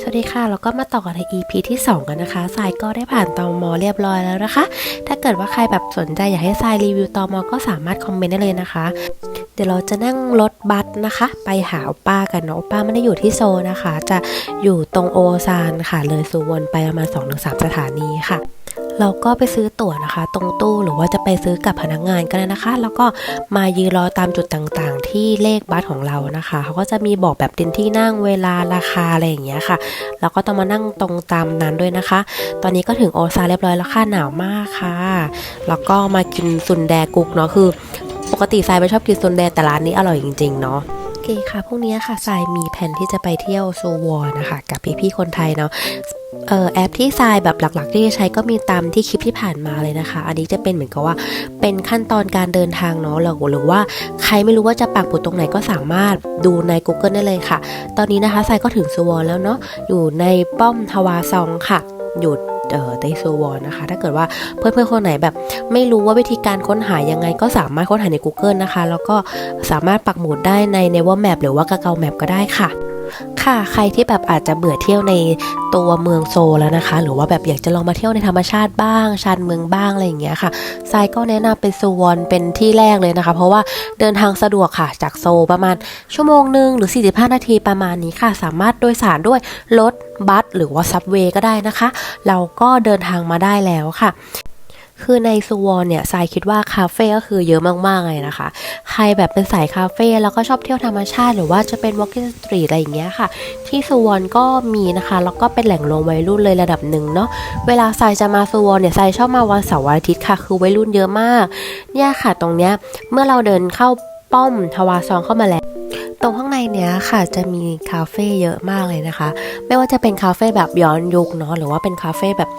สวัสดีค่ะ แล้วก็มาต่อกันใน EP ที่ 2 กันนะคะทรายก็ได้ผ่านตอมอเรียบร้อยแล้วนะคะ ถ้าเกิดว่าใครแบบสนใจอยากให้ทรายรีวิวตอมอก็สามารถคอมเมนต์ได้เลยนะคะ เดี๋ยวเราจะนั่งรถบัสนะคะ ไปหาป้ากันเนาะป้าไม่ได้อยู่ที่โซนะคะ จะอยู่ตรงโอซานค่ะ เลยซูวอนไปประมาณ2-3สถานีค่ะ เราก็ไปซื้อตั๋วนะคะ ตรงตู้หรือว่าจะไปซื้อกับพนักงานก็ได้นะคะ แล้วก็มายืนรอตามจุดต่างๆ ที่เลขบัสของเรานะคะเขาก็จะมีบอกแบบเดินที่นั่งเวลาราคาอะไรอย่างเงี้ยค่ะแล้วก็ต้องมานั่งตรงตามนั้นด้วยนะคะ ตอนนี้ก็ถึงโอซาเรียบร้อยแล้วค่ะหนาวมากค่ะ แล้วก็มากินซุนแดกุกเนาะคือ ปกติทรายไม่ชอบกินซุนแดแต่ร้านนี้อร่อยจริงๆเนาะ เคค่ะพรุ่งนี้ค่ะทรายมีแผนที่จะไปเที่ยวซูวอนะคะ กับพี่ๆคนไทยเนาะเอ่อแอปที่ทรายแบบหลัก ๆ ที่จะใช้ก็มีตามที่คลิปที่ผ่านมาเลยนะคะ อันนี้จะเป็นเหมือนกับว่าเป็นขั้นตอนการเดินทางเนาะหรือหรือว่าใครไม่รู้ว่าจะปักหมุดตรงไหนก็สามารถดูใน Google ได้เลยค่ะ ตอนนี้นะคะทรายก็ถึงซูวอนแล้วเนาะอยู่ในป้อมทวาซองค่ะ อยู่ เอ่อในซูวอนนะคะ ถ้าเกิดว่าเพื่อนๆคนไหนแบบไม่รู้ว่าวิธีการค้นหายังไง ก็สามารถค้นหาใน Google นะคะ แล้วก็สามารถปักหมุดได้ใน n e v e r Map หรือว่าก a เกา Map ก็ได้ค่ะ ค่ะใครที่แบบอาจจะเบื่อเที่ยวในตัวเมืองโซแล้วนะคะ หรือว่าแบบอยากจะลองมาเที่ยวในธรรมชาติบ้างชานเมืองบ้างอะไรอย่างเงี้ยค่ะทรายก็แนะนำเป็นซูวอนเป็นที่แรกเลยนะคะ เพราะว่าเดินทางสะดวกค่ะจากโซประมาณชั่วโมงหนึ่งหรือ 45 นาทีประมาณนี้ค่ะ สามารถโดยสารด้วยรถบัสหรือว่าซับเวย์ก็ได้นะคะ เราก็เดินทางมาได้แล้วค่ะ คือในซูวอนเนี่ยทรายคิดว่าคาเฟ่ก็คือเยอะมากๆเลยนะคะ ใครแบบเป็นสายคาเฟ่แล้วก็ชอบเที่ยวธรรมชาติ หรือว่าจะเป็น walking street อะไรอย่างเงี้ยค่ะ ที่ซูวอนก็มีนะคะ แล้วก็เป็นแหล่งรวมวัยรุ่นเลยระดับหนึ่งเนาะเวลาทรายจะมาซูวอนเนี่ยทรายชอบมาวันเสาร์วันอาทิตย์ค่ะ คือวัยรุ่นเยอะมาก เนี่ยค่ะตรงเนี้ยเมื่อเราเดินเข้าป้อมทวารซองเข้ามาแล้ว ตรงข้างในเนี้ยค่ะจะมีคาเฟ่เยอะมากเลยนะคะ ไม่ว่าจะเป็นคาเฟ่แบบย้อนยุคเนาะหรือว่าเป็นคาเฟ่แบบ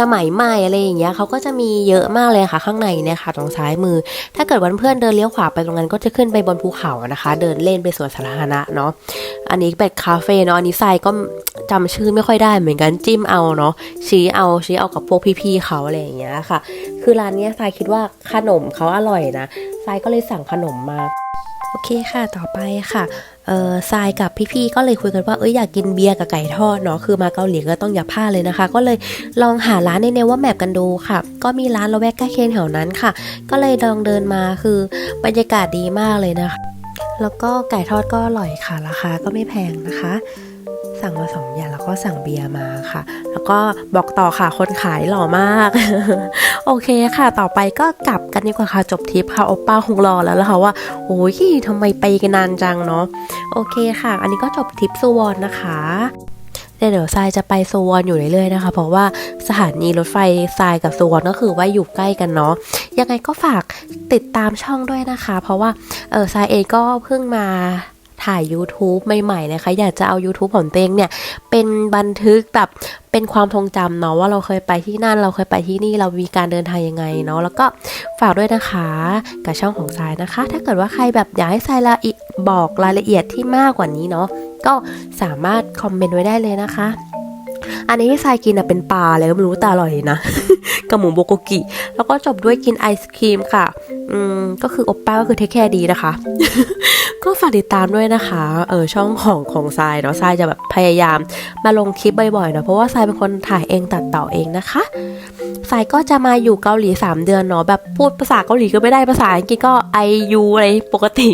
สมัยใหม่อะไรอย่างเงี้ยเขาก็จะมีเยอะมากเลยค่ะข้างในเนี่ยค่ะตรงซ้ายมือ ถ้าเกิดวันเพื่อนเดินเลี้ยวขวาไปตรงนั้นก็จะขึ้นไปบนภูเขานะคะ เดินเล่นไปสวนสาธารณะเนาะอันนี้เป็นคาเฟ่เนาะอันนี้ทรายก็จำชื่อไม่ค่อยได้เหมือนกันจิ้มเอาเนาะชี้เอาชี้เอากับพวกพี่ๆเขาอะไรอย่างเงี้ยค่ะ คือร้านเนี้ยทรายคิดว่าขนมเขาอร่อยนะทรายก็เลยสั่งขนมมา โอเคค่ะต่อไปค่ะเออทรายกับพี่ๆก็เลยคุยกันว่าเอ้ยอยากกินเบียร์กับไก่ทอดเนาะคือมาเกาหลีก็ต้องอย่าพลาดเลยนะคะ ก็เลยลองหาร้านในเนว่าแมปกันดูค่ะ ก็มีร้านละแวกใกล้เคียงแถวนั้นค่ะ ก็เลยลองเดินมาคือบรรยากาศดีมากเลยนะคะ แล้วก็ไก่ทอดก็อร่อยค่ะราคาก็ไม่แพงนะคะ สั่งมาสองอย่างแล้วก็สั่งเบียร์มาค่ะ แล้วก็บอกต่อค่ะคนขายหล่อมาก โอเคค่ะ ต่อไปก็กลับกันดีกว่าค่ะจบทริปค่ะโอป้าคงรอแล้วล่ะค่ะว่าโอ้ยทำไมไปกันนานจังเนาะโอเคค่ะ อันนี้ก็จบทริปซูวอนนะคะเดี๋ยวทรายจะไปซูวอนอยู่เรื่อยๆนะคะ เพราะว่าสถานีรถไฟทรายกับซูวอนก็คือว่าอยู่ใกล้กันเนาะยังไงก็ฝากติดตามช่องด้วยนะคะ เพราะว่าเออทรายเองก็เพิ่งมา ถ่าย YouTube ใหม่ๆนะคะ อยากจะเอา YouTube ของตัวเองเนี่ย เป็นบันทึกแบบเป็นความทรงจำเนาะว่าเราเคยไปที่นั่นเราเคยไปที่นี่เรามีการเดินทางยังไงเนาะแล้วก็ฝากด้วยนะคะกับช่องของทรายนะคะ ถ้าเกิดว่าใครแบบอยากให้ทรายละเอียดบอกรายละเอียดที่มากกว่านี้เนาะก็สามารถคอมเมนต์ไว้ได้เลยนะคะ อันนี้ที่ทรายกินอะเป็นปลาอะไรก็ไม่รู้แต่อร่อยนะ กับหมูโบโกกิ แล้วก็จบด้วยกินไอศครีมค่ะ อืม ก็คืออปป้าก็คือเทคแคร์ดีนะคะ ก็ฝากติดตามด้วยนะคะ เออช่องของของทรายเนาะทรายจะแบบพยายามมาลงคลิปบ่อยๆเนาะเพราะว่าทรายเป็นคนถ่ายเองตัดต่อเองนะคะทรายก็จะมาอยู่เกาหลี 3 เดือนเนาะแบบพูดภาษาเกาหลีก็ไม่ได้ภาษาอังกฤษก็ไอยูอะไรปกติ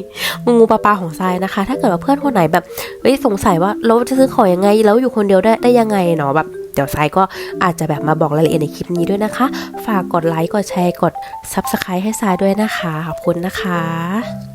งูงูปลาปลาของทรายนะคะ ถ้าเกิดว่าเพื่อนคนไหนแบบเฮ้ยสงสัยว่าเราจะซื้อของยังไงแล้วอยู่คนเดียวได้ได้ยังไงเนาะแบบ เดี๋ยวทรายก็อาจจะแบบมาบอกรายละเอียดในคลิปนี้ด้วยนะคะ ฝากกดไลค์กดแชร์กด Subscribe ให้ทรายด้วยนะคะ ขอบคุณนะคะ